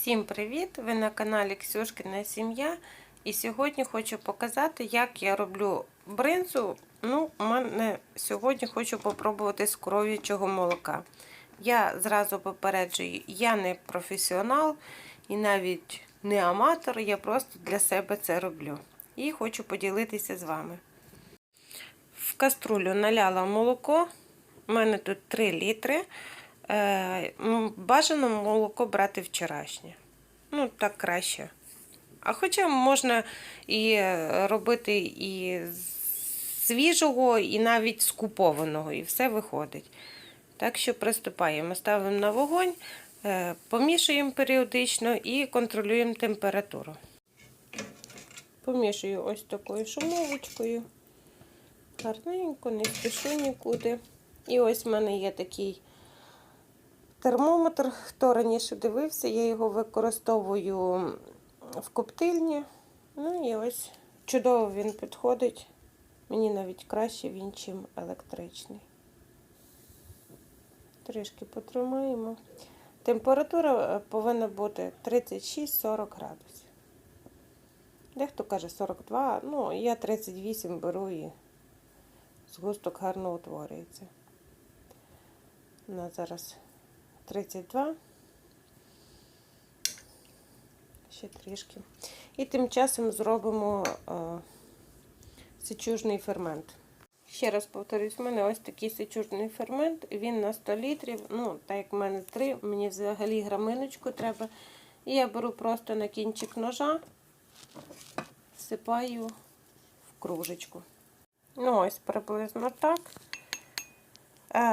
Всім привіт! Ви на каналі Ксюшкина Сім'я. І сьогодні хочу показати, як я роблю бринзу. Ну, у мене сьогодні хочу попробувати з коров'ячого молока. Я зразу попереджую, я не професіонал і навіть не аматор, я просто для себе це роблю. І хочу поділитися з вами. В каструлю наляла молоко. У мене тут 3 літри. Е, Бажано молоко брати вчорашнє. Ну, так краще. А хоча можна і робити і свіжого, і навіть скупованого, і все виходить. Так що приступаємо. Ставимо на вогонь, е, помішуємо періодично і контролюємо температуру. Помішую ось такою шумовочкою. Гарненько, не спішу нікуди. І ось в мене є такий термометр. Хто раніше дивився, я його використовую в коптильні. Ну і ось чудово він підходить. Мені навіть краще він, чим електричний. Трішки потримаємо. Температура повинна бути 36-40 градусів. Дехто каже 42, ну я 38 беру і згусток гарно утворюється. У зараз 32. Ще трішки. І тим часом зробимо е, сечужний фермент. Ще раз повторюсь, в мене ось такий сечужний фермент, він на 100 літрів. Ну, так як в мене 3, мені взагалі граминочку треба. І я беру просто на кінчик ножа, всипаю в кружечку. Ну, ось приблизно так.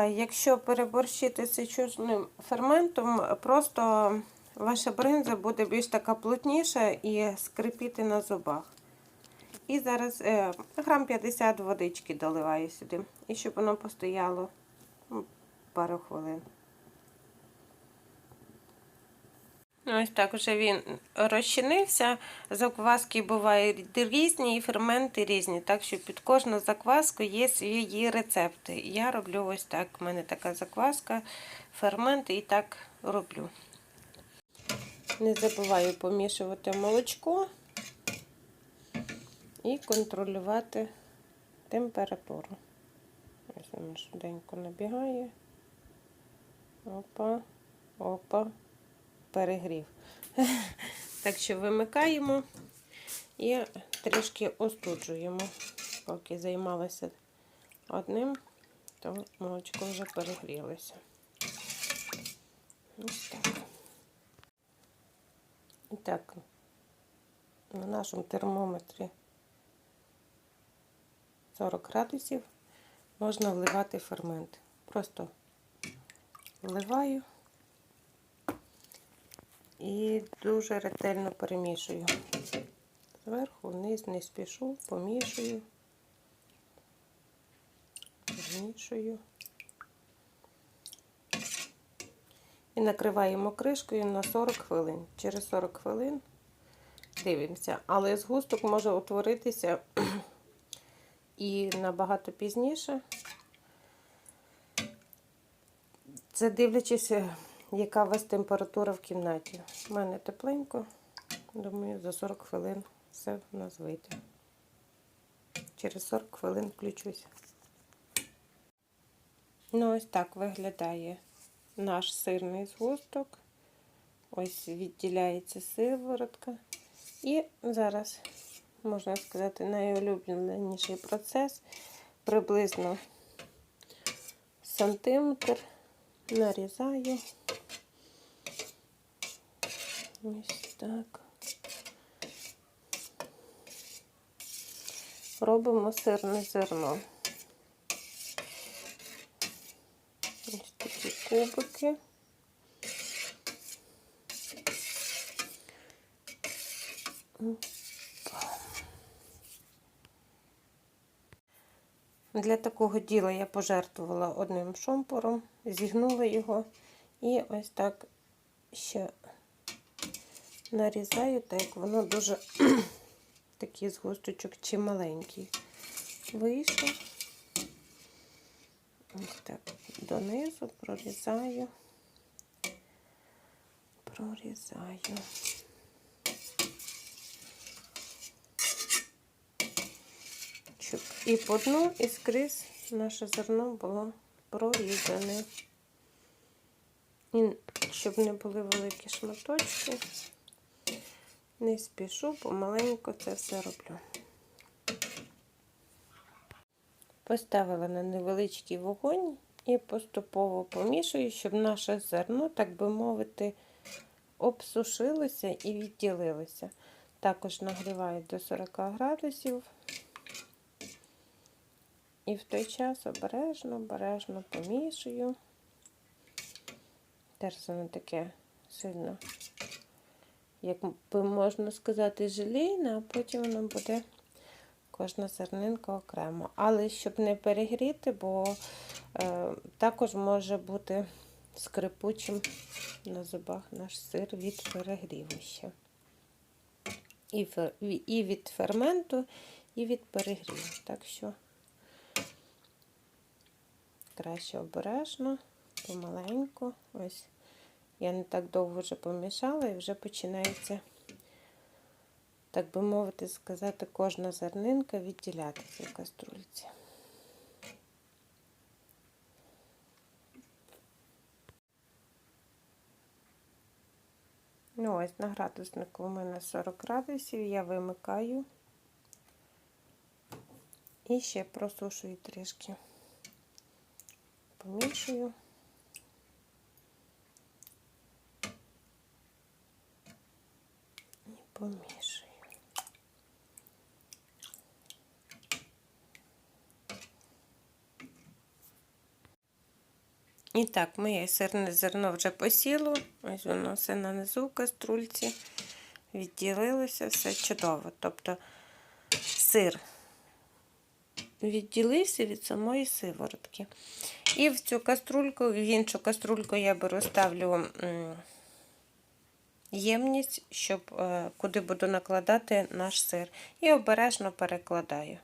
Якщо переборщити сечужним ферментом, просто ваша бринза буде більш така плотніша і скрипіти на зубах. І зараз е, грам 50 водички доливаю сюди. І щоб воно постояло пару хвилин. Ось так вже він розчинився. Закваски бувають різні і ферменти різні. Так що під кожну закваску є свої рецепти. Я роблю ось так. У мене така закваска, ферменти і так роблю. Не забуваю помішувати молочко і контролювати температуру. Ось воно швиденько набігає. Опа, опа перегрів. Так що вимикаємо і трішки остуджуємо. Поки займалася одним, то молочко вже перегрілося. Ось так. І так, на нашому термометрі 40 градусів можна вливати фермент. Просто вливаю і дуже ретельно перемішую. Зверху вниз не спішу, помішую, помішую. І накриваємо кришкою на 40 хвилин. Через 40 хвилин дивимося. Але згусток може утворитися і набагато пізніше. Це дивлячись яка у вас температура в кімнаті. У мене тепленько, думаю, за 40 хвилин все в нас вийде. Через 40 хвилин включуся. Ну, ось так виглядає наш сирний згусток. Ось відділяється сиворотка. І зараз, можна сказати, найулюбленіший процес приблизно сантиметр нарізаю. Ось так. Робимо сирне зерно. Ось такі кубики. Для такого діла я пожертвувала одним шомпуром, зігнула його і ось так ще нарізаю, так воно дуже такий згусточок чи маленький. Вийшов. Ось так донизу прорізаю, прорізаю. Щоб і по дну, і скрізь наше зерно було прорізане. І щоб не були великі шматочки. Не спішу, помаленьку це все роблю. Поставила на невеличкий вогонь і поступово помішую, щоб наше зерно, так би мовити, обсушилося і відділилося. Також нагріваю до 40 градусів. І в той час обережно, обережно помішую. Теж воно таке сильно, як би можна сказати, желейне, а потім воно буде кожна зернинка окремо. Але щоб не перегріти, бо е, також може бути скрипучим на зубах наш сир від перегріву ще. І, фер, і від ферменту, і від перегріву. Так що краще обережно, помаленьку. Ось я не так довго вже помішала і вже починається, так би мовити, сказати, кожна зернинка відділятися в каструльці. Ну, ось на градуснику у мене 40 градусів, я вимикаю і ще просушую трішки. Помішую. Помішую. І так, моє сирне зерно вже посіло. Ось воно все на низу в каструльці. Відділилося, все чудово. Тобто сир відділився від самої сиворотки. І в цю каструльку, в іншу каструльку я беру, ставлю ємність, щоб е, куди буду накладати наш сир. І обережно перекладаю.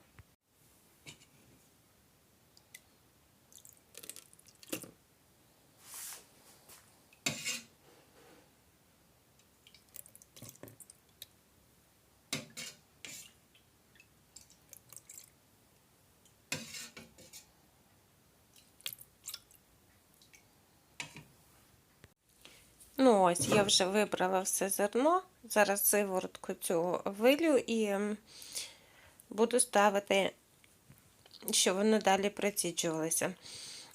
Ну, ось, я вже вибрала все зерно. Зараз сиворотку цю вилю і буду ставити, щоб воно далі приціджувалося.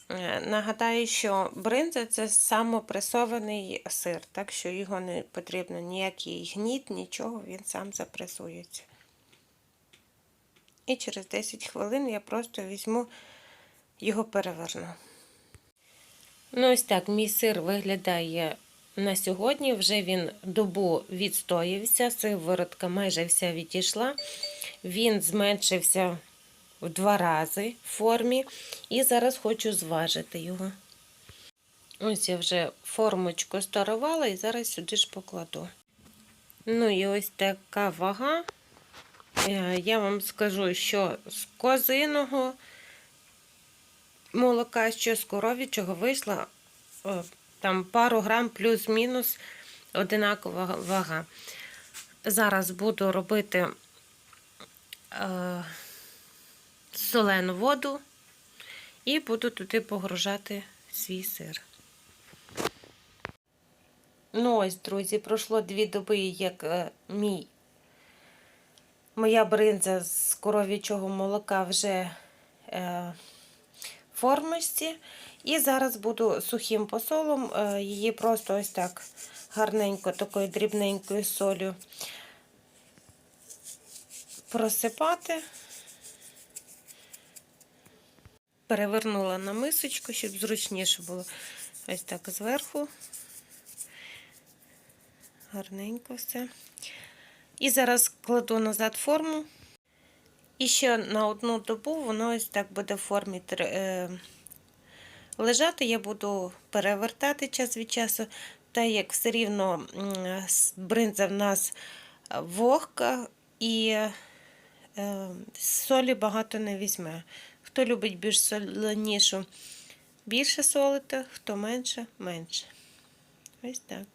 Е, нагадаю, що бринза це самопресований сир, так що його не потрібно ніякий гніт, нічого, він сам запресується. І через 10 хвилин я просто візьму його переверну. Ну, ось так, мій сир виглядає на сьогодні вже він добу відстоївся, сиворотка майже вся відійшла. Він зменшився в два рази в формі. І зараз хочу зважити його. Ось я вже формочку старувала і зараз сюди ж покладу. Ну і ось така вага. Е, я вам скажу, що з козиного молока, що з коров'ячого вийшла там пару грам плюс-мінус одинакова вага. Зараз буду робити е, солену воду і буду туди погружати свій сир. Ну, ось, друзі, пройшло дві доби, як е, мій, моя бринза з коров'ячого молока вже е, формочці. І зараз буду сухим посолом, е, її просто ось так гарненько, такою дрібненькою солью просипати. Перевернула на мисочку, щоб зручніше було ось так зверху. Гарненько все. І зараз кладу назад форму. І ще на одну добу воно ось так буде в формі е, Лежати я буду перевертати час від часу, так як все рівно бринза в нас вогка і е, солі багато не візьме. Хто любить більш соленішу, більше солити, хто менше менше. Ось так.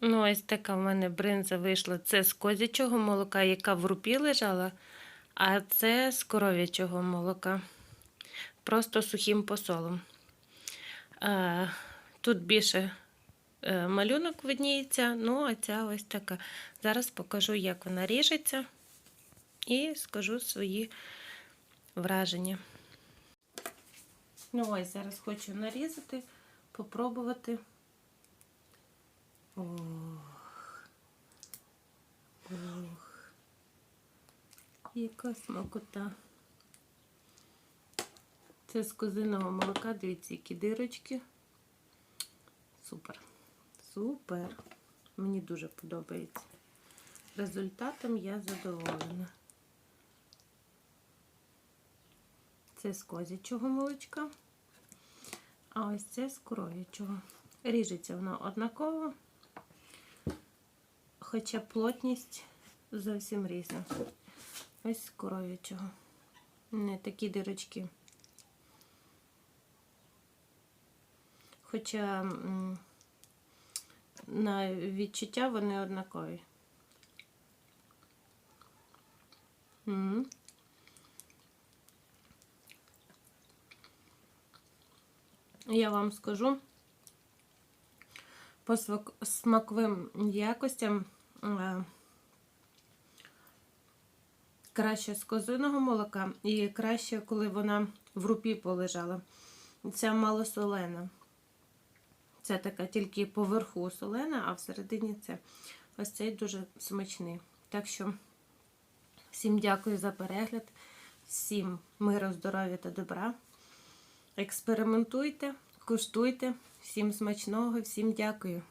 Ну, ось така в мене бринза вийшла. Це з козячого молока, яка в рупі лежала, а це з коров'ячого молока. Просто сухим посолом. Тут більше е, малюнок видніється, ну, а ця ось така. Зараз покажу, як вона ріжеться, і скажу свої враження. Ну, ось зараз хочу нарізати, попробувати. Ох. Ох. Яка смакота. Це з козиного молока, дивіться, які дирочки. Супер. Супер. Мені дуже подобається. Результатом я задоволена. Це з козячого молочка. А ось це з коров'ячого. Ріжеться воно однаково, хоча плотність зовсім різна. Ось з коров'ячого. Не такі дирочки. Хоча на відчуття вони однакові. Я вам скажу по смаковим якостям краще з козиного молока і краще, коли вона в рупі полежала. Ця малосолена. Це така тільки поверху солена, а всередині це ось цей дуже смачний. Так що всім дякую за перегляд, всім миру, здоров'я та добра. Експериментуйте, куштуйте. Всім смачного, всім дякую.